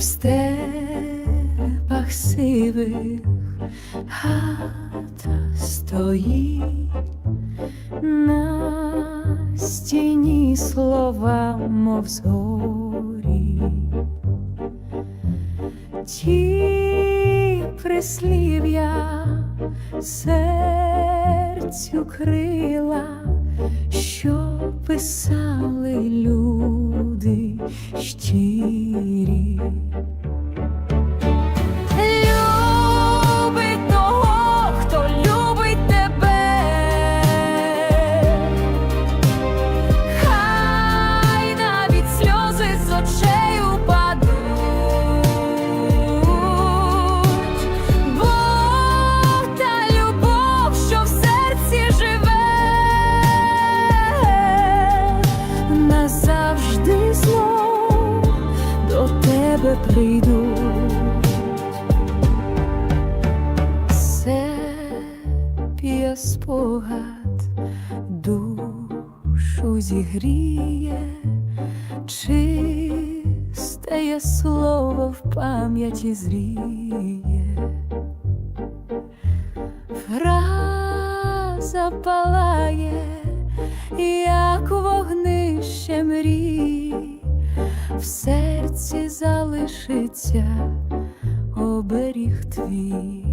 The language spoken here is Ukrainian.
в степах сивих хата стоїть на стіні слова, мов зорі. Ті прислів'я серцю крила, що писали люди щирі. Тебе прийду. Сепія спогад душу зігріє, чистеє слово в пам'яті зріє. Фраза палає, як все ti.